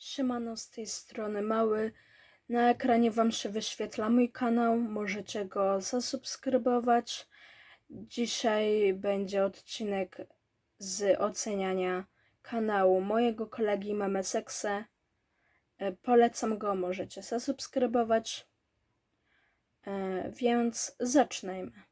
Siemano, z tej strony Mały. Na ekranie Wam się wyświetla mój kanał, możecie go zasubskrybować. Dzisiaj będzie odcinek z oceniania kanału mojego kolegi Memesekse. E, Polecam go, możecie zasubskrybować. E, Więc zacznijmy.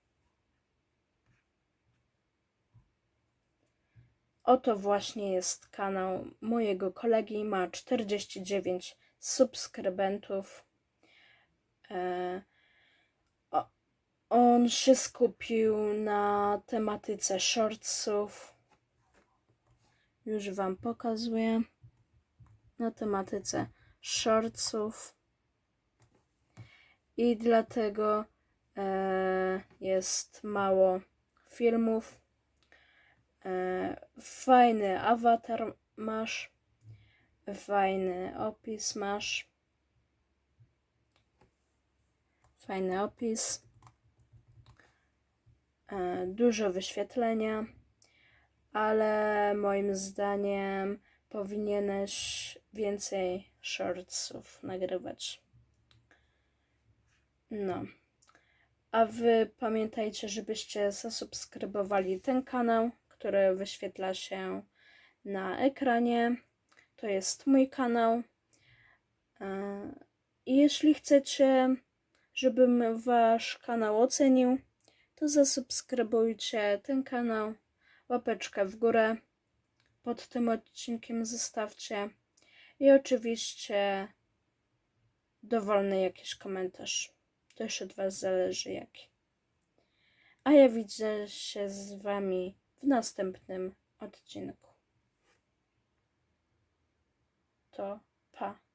Oto właśnie jest kanał mojego kolegi. Ma 49 subskrybentów. E, on się skupił na tematyce shortsów. Już Wam pokazuję. Na tematyce shortsów. I dlatego e, jest mało filmów. E, fajny awatar masz. Fajny opis masz. Fajny opis. E, dużo wyświetlenia. Ale moim zdaniem powinieneś więcej shortsów nagrywać. No. A wy pamiętajcie, żebyście zasubskrybowali ten kanał, który wyświetla się na ekranie. To jest mój kanał. E, I jeśli chcecie, żebym wasz kanał ocenił, to zasubskrybujcie ten kanał. Łapeczkę w górę pod tym odcinkiem zostawcie. I oczywiście dowolny jakiś komentarz. To już od Was zależy jaki. A ja widzę się z Wami w następnym odcinku. To pa.